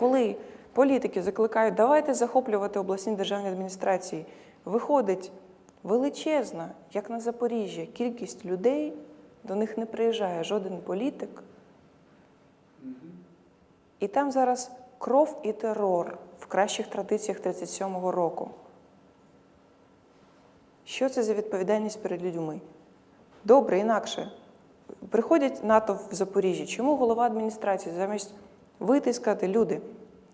Коли політики закликають, давайте захоплювати обласні державні адміністрації, виходить величезна, як на Запоріжжя, кількість людей, до них не приїжджає жоден політик. І там зараз кров і терор в кращих традиціях 37-го року. Що це за відповідальність перед людьми? Добре, інакше. Приходять НАТО в Запоріжжя. Чому голова адміністрації замість вийти і сказати, люди,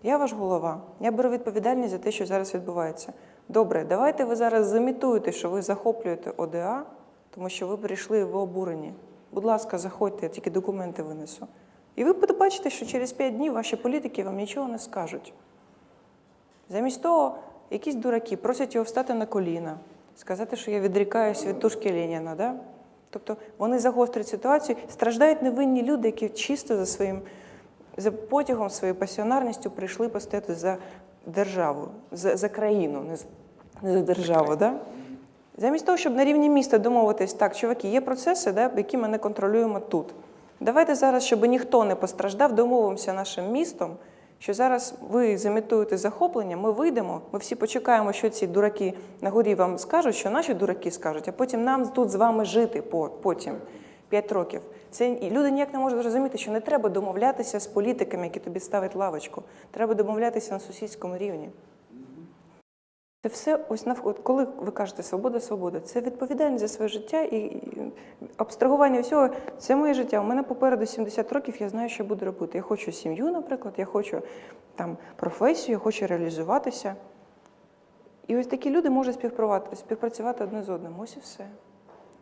я ваш голова, я беру відповідальність за те, що зараз відбувається. Добре, давайте ви зараз замітуєте, що ви захоплюєте ОДА, тому що ви прийшли в обурені. Будь ласка, заходьте, я тільки документи винесу. І ви побачите, що через 5 днів ваші політики вам нічого не скажуть. Замість того, якісь дураки просять його встати на коліна, сказати, що я відрікаюсь від тушки Леніна. Да? Тобто вони загострюють ситуацію, страждають невинні люди, які чисто за своїм за потягом, своєю пасіонарністю прийшли постояти за державу, за, за країну, не, з- не за державу. Да? Замість того, щоб на рівні міста домовитись, так, чуваки, є процеси, да, які ми не контролюємо тут. Давайте зараз, щоб ніхто не постраждав, домовимося нашим містом, що зараз ви замітуєте захоплення, ми вийдемо, ми всі почекаємо, що ці дураки на горі вам скажуть, що наші дураки скажуть, а потім нам тут з вами жити по- потім. П'ять років. Це люди ніяк не можуть зрозуміти, що не треба домовлятися з політиками, які тобі ставять лавочку. Треба домовлятися на сусідському рівні. Це все ось навколо, коли ви кажете свобода, свобода, це відповідальність за своє життя і абстрагування всього. Це моє життя. У мене попереду 70 років, я знаю, що буду робити. Я хочу сім'ю, наприклад, я хочу там професію, я хочу реалізуватися. І ось такі люди можуть співпрацювати одне з одним. Ось і все.